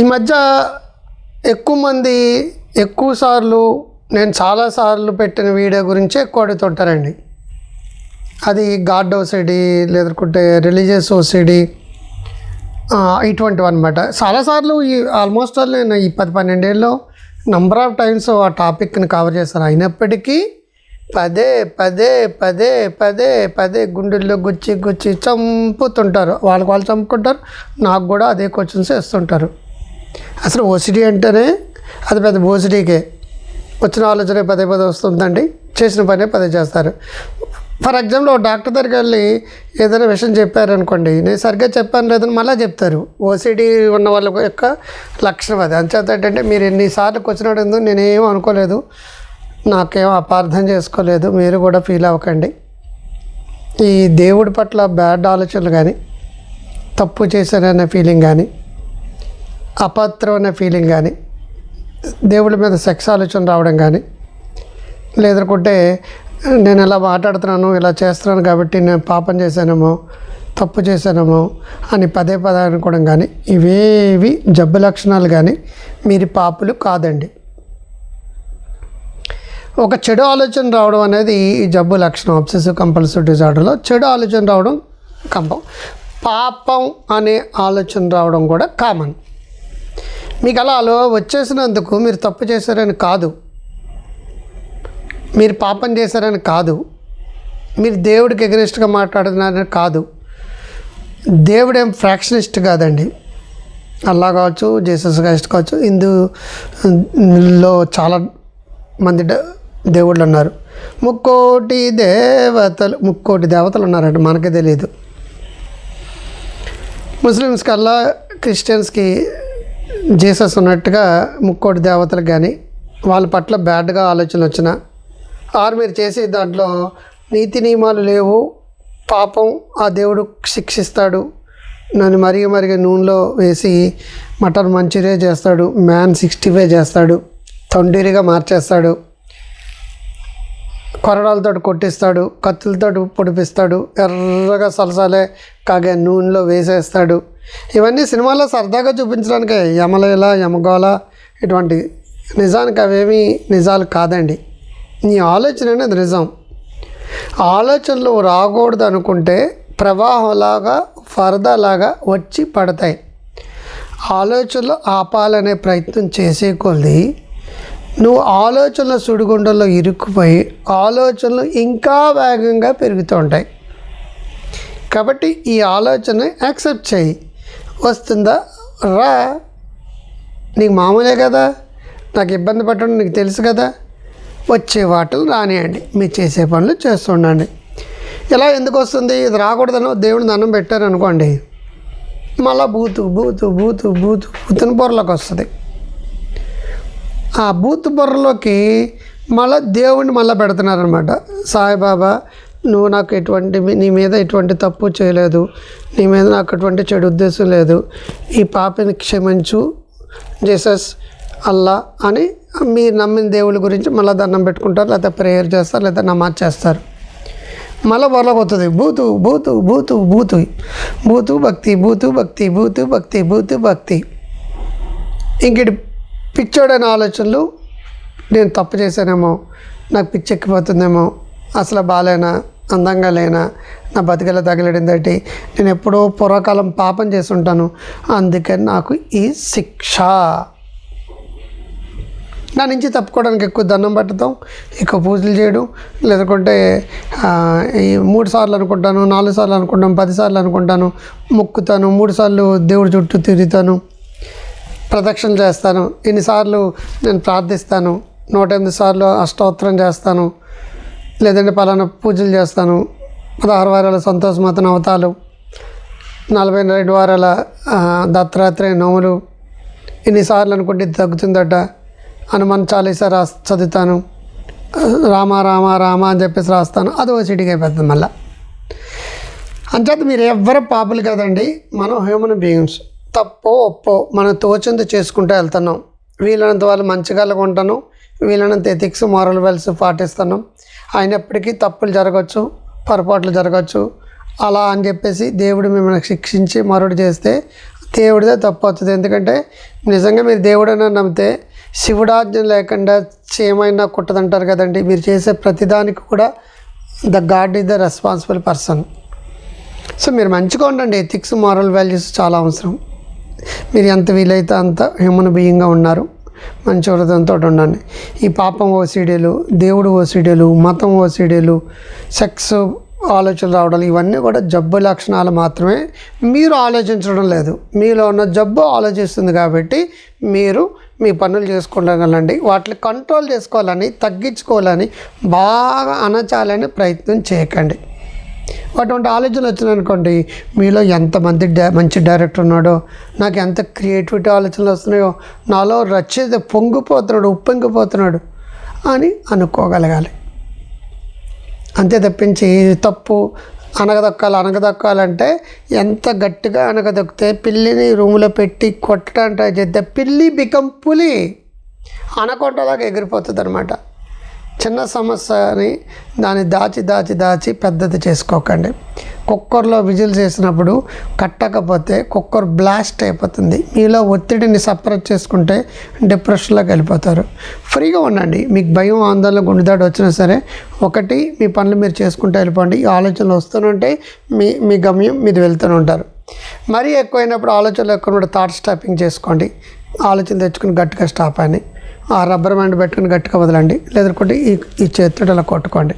ఈ మధ్య ఎక్కువ మంది ఎక్కువ సార్లు నేను చాలా సార్లు పెట్టిన వీడియో గురించి ఎక్కువ అడుగుతుంటారండి. అది గాడ్ ఓసిడి లేదంటే రిలీజియస్ ఓసిడి ఇటువంటివి అనమాట చాలాసార్లు ఈ ఆల్మోస్ట్ ఆల్ నేను ఈ పది పన్నెండేళ్ళు నంబర్ ఆఫ్ టైమ్స్ ఆ టాపిక్ని కవర్ చేశాను. అయినప్పటికీ పదే పదే పదే పదే పదే గుండెల్లో గుచ్చి గుచ్చి చంపుతుంటారు. వాళ్ళకి వాళ్ళు చంపుకుంటారు. నాకు కూడా అదే క్వశ్చన్స్ వేస్తుంటారు. అసలు ఓసిడి అంటేనే అది పెద్ద ఓసిడీకే వచ్చిన ఆలోచన పదే పదే వస్తుందండి. చేసిన పనే పదే చేస్తారు. ఫర్ ఎగ్జాంపుల్ ఒక డాక్టర్ దగ్గరికి వెళ్ళి ఏదైనా విషయం చెప్పారనుకోండి నేను సరిగ్గా చెప్పాను లేదని మళ్ళీ చెప్తారు. ఓసిడీ ఉన్న వాళ్ళ యొక్క లక్షణం అది. అంచేత ఏంటంటే మీరు ఎన్నిసార్లు వచ్చినట్టు అడిగిందో నేనేం అనుకోలేదు. నాకేం అపార్థం చేసుకోలేదు. మీరు కూడా ఫీల్ అవ్వకండి. ఈ దేవుడి పట్ల బ్యాడ్ ఆలోచనలు కానీ తప్పు చేశాననే ఫీలింగ్ కానీ అపాత్రం అనే ఫీలింగ్ కానీ దేవుడి మీద సెక్స్ ఆలోచన రావడం కానీ లేదనుకుంటే నేను ఇలా మాట్లాడుతున్నాను ఇలా చేస్తున్నాను కాబట్టి నేను పాపం చేశానేమో తప్పు చేశానేమో అని పదే పదే అనుకోవడం కానీ ఇవేవి జబ్బు లక్షణాలు కానీ మీరు పాపులు కాదండి. ఒక చెడు ఆలోచన రావడం అనేది ఈ జబ్బు లక్షణం అబ్సెసివ్ కంపల్సివ్ డిజార్డర్లో చెడు ఆలోచన రావడం కంపం. పాపం అనే ఆలోచన రావడం కూడా కామన్ మీకు అలా అలో వచ్చేసినందుకు మీరు తప్పు చేశారని కాదు. మీరు పాపం చేశారని కాదు. మీరు దేవుడికి ఎగనిస్ట్గా మాట్లాడుతున్నారని కాదు. దేవుడేం ఫ్రాక్షనిస్ట్ కాదండి. అల్లా కావచ్చు జీసస్ క్రైస్ట్ కావచ్చు హిందూలో చాలా మంది దేవుళ్ళు ఉన్నారు. ముక్కోటి దేవతలు ముక్కోటి దేవతలు ఉన్నారంట మనకే తెలియదు ముస్లిమ్స్ కల్లా క్రిస్టియన్స్కి జీసస్ ఉన్నట్టుగా ముక్కోటి దేవతలకు కానీ వాళ్ళ పట్ల బ్యాడ్గా ఆలోచన వచ్చిన ఆరు మీరు చేసే దాంట్లో నీతి నియమాలు లేవు పాపం ఆ దేవుడు శిక్షిస్తాడు. నన్ను మరిగి మరిగి నూనెలో వేసి మటన్ మంచూరియా చేస్తాడు మ్యాన్ సిక్స్టీ ఫైవ్ చేస్తాడు తొండిరిగా మార్చేస్తాడు. కొరడాలతో కొట్టిస్తాడు కత్తులతో పొడిపిస్తాడు ఎర్రగా సలసాలే కాగే నూనెలో వేసేస్తాడు. ఇవన్నీ సినిమాలో సరదాగా చూపించడానికే. యమలేల యమగోళ ఇటువంటి నిజానికి అవేమీ నిజాలు కాదండి. నీ ఆలోచన అనేది నిజం. ఆలోచనలు రాకూడదు అనుకుంటే ప్రవాహంలాగా ఫరదలాగా వచ్చి పడతాయి. ఆలోచనలు ఆపాలనే ప్రయత్నం చేసే కొలది నువ్వు ఆలోచనల సుడిగుండంలో ఇరుక్కుపోయి ఆలోచనలు ఇంకా వేగంగా పెరుగుతూ ఉంటాయి. కాబట్టి ఈ ఆలోచన యాక్సెప్ట్ చేయి. వస్తుందా? రా. నీకు మామూలే కదా. నాకు ఇబ్బంది పట్టడం నీకు తెలుసు కదా. వచ్చే వాటలు రానియండి. మీరు చేసే పనులు చేస్తుండండి ఇలా ఎందుకు వస్తుంది? ఇది రాకూడదని దేవుడు దండం పెట్టారనుకోండి. మళ్ళా బూతు బూతు బూతు బూతు బూతుని బొర్రలోకి వస్తుంది. ఆ బూత్ బొర్రలోకి మళ్ళీ దేవుణ్ణి మళ్ళీ పెడుతున్నారనమాట సాయిబాబా నువ్వు నాకు ఎటువంటి నీ మీద ఎటువంటి తప్పు చేయలేదు. నీ మీద నాకు ఎటువంటి చెడు ఉద్దేశం లేదు. ఈ పాపని క్షమించు. జీసస్ అల్లా అని మీరు నమ్మిన దేవుడి గురించి మళ్ళీ దండం పెట్టుకుంటారు లేకపోతే ప్రేయర్ చేస్తారు లేదా నమాజ్ చేస్తారు. మళ్ళీ బొర్రలోకి భూతు బూతు బూతు బూతు బూతు బూతు భక్తి బూతు భక్తి బూతు భక్తి బూతు భక్తి. ఇంకటి పిచ్చోడైన ఆలోచనలు నేను తప్పు చేశానేమో నాకు పిచ్చెక్కిపోతుందేమో అసలు బాలేనా అందంగా లేనా? నా బతికల తగిలడిందటి నేను ఎప్పుడో పూర్వకాలం పాపం చేసి ఉంటాను అందుకని నాకు ఈ శిక్ష. నా నుంచి తప్పుకోవడానికి ఎక్కువ దండం పెట్టడం ఎక్కువ పూజలు చేయడం లేదంటే ఈ మూడు సార్లు అనుకుంటాను నాలుగు సార్లు అనుకుంటాను పది సార్లు అనుకుంటాను మొక్కుతాను మూడు సార్లు దేవుడి చుట్టూ తిరుగుతాను ప్రదక్షిణ చేస్తాను ఎన్నిసార్లు నేను ప్రార్థిస్తాను నూట ఎనిమిది సార్లు అష్టోత్తరం చేస్తాను లేదంటే పలానా పూజలు చేస్తాను. పదహారు వారాల సంతోషమాత నవతాలు నలభై రెండు వారాల దత్తరాత్రి నోములు. ఎన్నిసార్లు అనుకుంటే తగ్గుతుందట. హనుమాన్ చాలీసా రాస్ చదువుతాను. రామ రామ రామ అని చెప్పేసి రాస్తాను. అది ఓ సిటీకి అయిపోతుంది మళ్ళీ. అంచేత మీరు ఎవ్వరు పాపులు కదండి. మనం హ్యూమన్ బీయింగ్స్ తప్పో ఒప్పో మనం తోచింది చేసుకుంటూ వెళ్తున్నాం. వీలైనంత వాళ్ళు మంచిగా ఉంటాను. వీలైనంత ఎథిక్స్ మారల్ వెల్స్ పాటిస్తున్నాం. అయినప్పటికీ తప్పులు జరగచ్చు పొరపాట్లు జరగచ్చు. అలా అని చెప్పేసి దేవుడు మిమ్మల్ని శిక్షించి మరుడు చేస్తే దేవుడిదే తప్పు అవుతుంది. ఎందుకంటే నిజంగా మీరు దేవుడైనా నమ్మితే శివుడాజ్ఞ లేకుండా ఏమైనా కుట్టదంటారు కదండి. మీరు చేసే ప్రతిదానికి కూడా the god is the responsible person. So మీరు మంచిగా ఉండండి. ఎథిక్స్ మారల్ వాల్యూస్ చాలా అవసరం. మీరు ఎంత వీలైతే అంత హ్యూమన్ బీయింగ్గా ఉన్నారు. మంచి హృదయంతో ఉండండి ఈ పాపం ఓసీడీలు దేవుడు ఓసీడీలు మతం ఓసీడీలు సెక్స్ ఆలోచనలు రావడం ఇవన్నీ కూడా జబ్బు లక్షణాలు మాత్రమే మీరు ఆలోచించడం లేదు. మీలో ఉన్న జబ్బు ఆలోచిస్తుంది కాబట్టి మీరు మీ పనులు చేసుకోగలండి వాటిని కంట్రోల్ చేసుకోవాలని తగ్గించుకోవాలని బాగా అనచాలని ప్రయత్నం చేయకండి. అటువంటి ఆలోచనలు వచ్చినాయనుకోండి మీలో ఎంతమంది డా మంచి డైరెక్టర్ ఉన్నాడో నాకు ఎంత క్రియేటివిటీ ఆలోచనలు వస్తున్నాయో నాలో రచయిత పొంగిపోతున్నాడు ఉప్పొంగిపోతున్నాడు అని అనుకోగలగాలి. అంతే తప్పించి తప్పు అనగదొక్కాలి అనగదొక్కాలంటే ఎంత గట్టిగా అనగదొక్కితే పిల్లిని రూములో పెట్టి కొట్టడానికి ట్రై చేస్తే పిల్లి బికం పులి అనకొండలాగా ఎగిరిపోతుంది అనమాట చిన్న సమస్యని దాన్ని దాచి దాచి దాచి పెద్దది చేసుకోకండి. కుక్కర్లో విజిల్ చేసినప్పుడు కట్టకపోతే కుక్కర్ బ్లాస్ట్ అయిపోతుంది. మీలో ఒత్తిడిని సపరేట్ చేసుకుంటే డిప్రెషన్లోకి వెళ్ళిపోతారు. ఫ్రీగా ఉండండి. మీకు భయం ఆందోళన గుండెదాడు వచ్చినా సరే ఒకటి మీ పనులు మీరు చేసుకుంటూ వెళ్ళిపోండి. ఈ ఆలోచనలు వస్తూనే మీ మీ గమ్యం మీరు వెళ్తూనే ఉంటారు. మరీ ఎక్కువైనప్పుడు ఆలోచనలు ఎక్కువ థాట్ స్టాపింగ్ చేసుకోండి. ఆలోచన తెచ్చుకుని గట్టిగా స్టాప్ అని ఆ రబ్బర్ బ్యాండ్ పెట్టుకుని గట్టిగా వదలండి. లేదంటే ఈ ఈ చేతితో కొట్టుకోండి.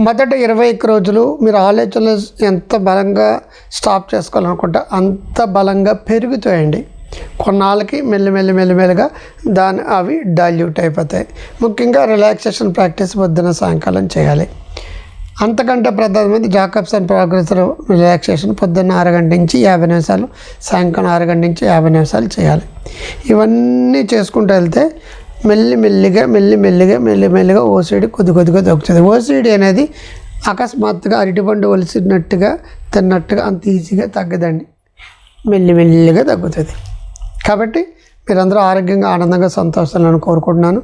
మొదట ఇరవై ఒక్క రోజులు మీరు ఆలోచనలు ఎంత బలంగా స్టాప్ చేసుకోవాలనుకుంటే అంత బలంగా పెరుగుతాయండి కొన్నాళ్ళకి మెల్లిమెల్లి మెల్లి మెల్లిమెల్లిగా దాని అవి డైల్యూట్ అయిపోతాయి. ముఖ్యంగా రిలాక్సేషన్ ప్రాక్టీస్ పొద్దున సాయంకాలం చేయాలి. అంతకంటే ప్రధానమైనది జాకబ్స్ అండ్ ప్రోగ్రెస్ రిలాక్సేషన్ పొద్దున్న అరగంట నుంచి యాభై నిమిషాలు సాయంకాలం అరగంట నుంచి యాభై నిమిషాలు చేయాలి. ఇవన్నీ చేసుకుంటూ వెళ్తే మెల్లి మెల్లిగా మెల్లి మెల్లిగా మెల్లి మెల్లిగా ఓసిడి కొద్ది కొద్దిగా తగ్గుతుంది ఓసిడి అనేది అకస్మాత్తుగా అరటిపండు ఒలిసినట్టుగా తిన్నట్టుగా అంత ఈజీగా తగ్గదండి. మెల్లి మెల్లిగా తగ్గుతుంది. కాబట్టి మీరందరూ ఆరోగ్యంగా ఆనందంగా సంతోషాలను కోరుకుంటున్నాను.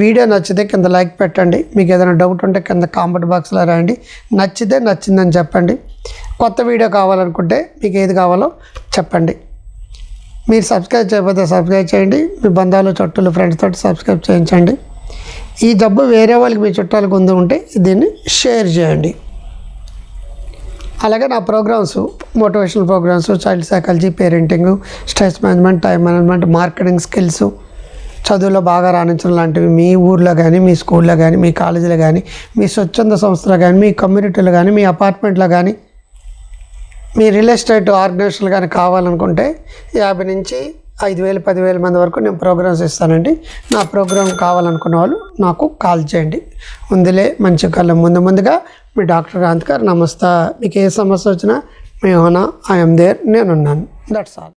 వీడియో నచ్చితే కింద లైక్ పెట్టండి. మీకు ఏదైనా డౌట్ ఉంటే కింద కామెంట్ బాక్స్లో రాయండి. నచ్చితే నచ్చిందని చెప్పండి. కొత్త వీడియో కావాలనుకుంటే మీకు ఏది కావాలో చెప్పండి. మీరు సబ్స్క్రైబ్ చేయకపోతే సబ్స్క్రైబ్ చేయండి. మీ బంధాలు చుట్టాలు ఫ్రెండ్స్ తోటి సబ్స్క్రైబ్ చేయించండి. ఈ జబ్బు వేరే వాళ్ళకి మీ చుట్టాలకు ఉంది ఉంటే దీన్ని షేర్ చేయండి. అలాగే నా programmes motivational programmes child psychology parenting stress management time management marketing skills చదువులో బాగా రాణించడం లాంటివి మీ ఊర్లో కానీ మీ స్కూల్లో కానీ మీ కాలేజీలో కానీ మీ స్వచ్ఛంద సంస్థలో కానీ మీ కమ్యూనిటీలో కానీ మీ అపార్ట్మెంట్లో కానీ మీ రియల్ ఎస్టేట్ ఆర్గనైజేషన్లు కానీ కావాలనుకుంటే యాభై నుంచి ఐదు వేలు పదివేల మంది వరకు నేను ప్రోగ్రామ్స్ ఇస్తానండి. నా ప్రోగ్రామ్ కావాలనుకున్న వాళ్ళు నాకు కాల్ చేయండి. ముందులే మంచి కళ్ళ ముందు ముందుగా మీ డాక్టర్ కాంత్ గారు నమస్తే. మీకు ఏ సమస్య వచ్చినా మీ హోనా ఐఎమ్ దేర్ నేనున్నాను. That's all